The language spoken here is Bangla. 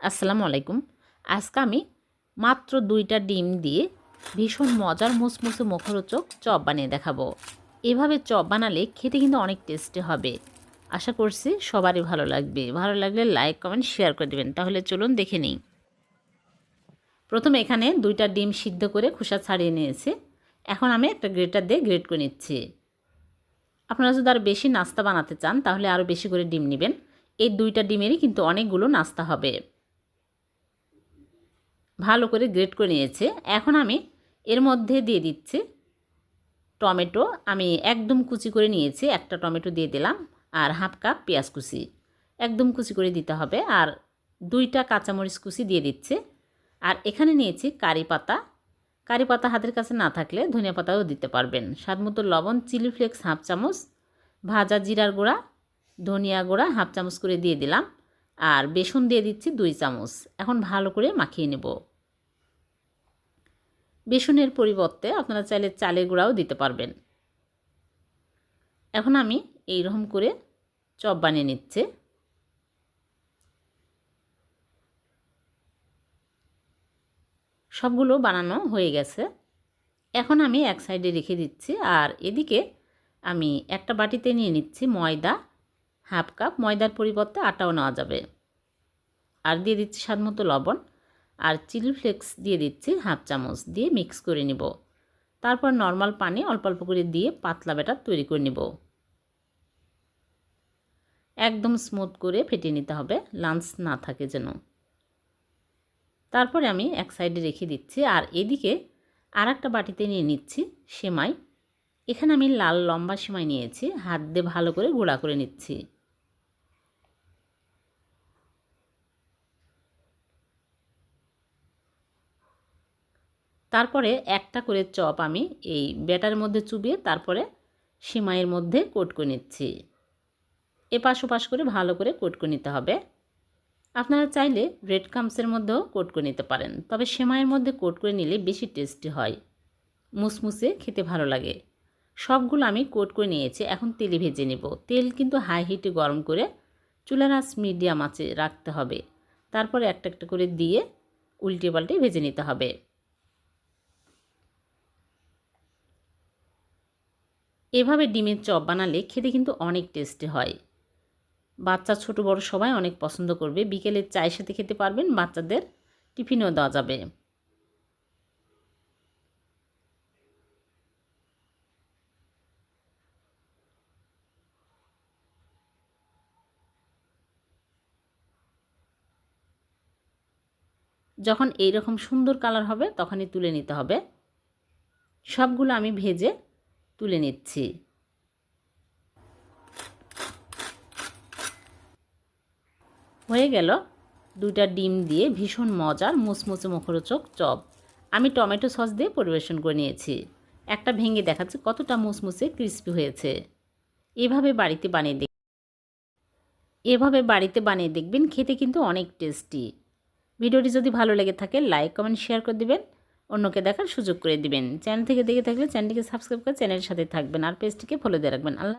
আসসালামু আলাইকুম। আজকে আমি মাত্র দুইটা ডিম দিয়ে ভীষণ মজার মুসমুসে মুখরোচক চপ বানিয়ে দেখাবো। এভাবে চপ বানালে খেতে কিন্তু অনেক টেস্টি হবে। আশা করছি সবারই ভালো লাগবে। ভালো লাগলে লাইক, কমেন্ট, শেয়ার করে দেবেন। তাহলে চলুন দেখে নিই। প্রথমে এখানে দুইটা ডিম সিদ্ধ করে খোসা ছাড়িয়ে নিয়েছি। এখন আমি একটা গ্রেটার দিয়ে গ্রেট করে নিচ্ছি। আপনারা যদি আরও বেশি নাস্তা বানাতে চান, তাহলে আরও বেশি করে ডিম নেবেন। এই দুইটা ডিমেরই কিন্তু অনেকগুলো নাস্তা হবে। ভালো করে গ্রেট করে নিয়েছে। এখন আমি এর মধ্যে দিয়ে দিচ্ছি টমেটো। আমি একদম কুচি করে নিয়েছি, একটা টমেটো দিয়ে দিলাম আর হাফ কাপ পেঁয়াজ কুচি। একদম কুচি করে দিতে হবে আর দুইটা কাঁচামরিচ কুচি দিয়ে দিচ্ছে। আর এখানে নিয়েছি কারি পাতা। কারি পাতা হাতের কাছে না থাকলে ধনিয়া পাতাও দিতে পারবেন। স্বাদ মতো লবণ, চিলি ফ্লেক্স হাফ চামচ, ভাজা জিরার গুঁড়া, ধনিয়া গুঁড়া হাফ চামচ করে দিয়ে দিলাম। আর বেসন দিয়ে দিচ্ছি দুই চামচ। এখন ভালো করে মাখিয়ে নেব। বেসনের পরিবর্তে আপনারা চাইলে চালের গুঁড়াও দিতে পারবেন। এখন আমি এই রকম করে চপ বানিয়ে নিচ্ছে। সবগুলো বানানো হয়ে গেছে। এখন আমি এক সাইডে রেখে দিচ্ছি আর এদিকে আমি একটা বাটিতে নিয়ে নিচ্ছি ময়দা। হাফ কাপ ময়দার পরিবর্তে আটাও নেওয়া যাবে। আর দিয়ে দিচ্ছি স্বাদ মতো লবণ আর চিলি ফ্লেক্স দিয়ে দিচ্ছি হাফ চামচ দিয়ে মিক্স করে নিব। তারপর নর্মাল পানি অল্প অল্প করে দিয়ে পাতলা ব্যাটার তৈরি করে নিব। একদম স্মুথ করে ফেটিয়ে নিতে হবে, লাঞ্চ না থাকে যেন। তারপরে আমি এক সাইডে রেখে দিচ্ছি আর এদিকে আর একটা বাটিতে নিয়ে নিচ্ছি সেমাই। এখানে আমি লাল লম্বা সেমাই নিয়েছি, হাত দিয়ে ভালো করে গুঁড়া করে নিচ্ছি। তারপরে একটা করে চপ আমি এই ব্যাটার মধ্যে চুবিয়ে তারপরে সিমাইয়ের মধ্যে কোট করে নিচ্ছি। এপাশ ওপাশ করে ভালো করে কোট করে নিতে হবে। আপনারা চাইলে ব্রেড কামসের মধ্যেও কোট করে নিতে পারেন, তবে সেমাইয়ের মধ্যে কোট করে নিলে বেশি টেস্টি হয়। মুসমুসে খেতে ভালো লাগে। সবগুলো আমি কোট করে নিয়েছি, এখন তেলে ভেজে নেব। তেল কিন্তু হাই হিটে গরম করে চুলার আঁচ মিডিয়াম আঁচে রাখতে হবে। তারপরে একটা একটা করে দিয়ে উল্টে পাল্টে ভেজে নিতে হবে। এভাবে ডিমের চপ বানালে খেতে কিন্তু অনেক টেস্টি হয়। বাচ্চা, ছোট, বড় সবাই অনেক পছন্দ করবে। বিকেলের চায়ের সাথে খেতে পারবেন, বাচ্চাদের টিফিনও দেওয়া যাবে। যখন এই রকম সুন্দর কালার হবে, তখনই তুলে নিতে হবে। সবগুলো আমি ভেজে তুলে নিচ্ছি। হয়ে গেল দুইটা ডিম দিয়ে ভীষণ মজার মুচমুচে মুখরোচক চপ। আমি টমেটো সস দিয়ে পরিবেশন করে নিয়েছি। একটা ভেঙে দেখাচ্ছে কতটা মুচমুচে ক্রিস্পি হয়েছে। এভাবে বাড়িতে বানিয়ে দেখ এভাবে বাড়িতে বানিয়ে দেখবেন খেতে কিন্তু অনেক টেস্টি। ভিডিওটি যদি ভালো লেগে থাকে, লাইক, কমেন্ট, শেয়ার করে দিবেন। অন্যকে দেখার সুযোগ করে দিবেন। চ্যানেল থেকে দেখে থাকলে চ্যানেলটিকে সাবস্ক্রাইব করে চ্যানেলের সাথে থাকবেন। আর পেজটিকে ফলো দিয়ে রাখবেন। আল্লাহ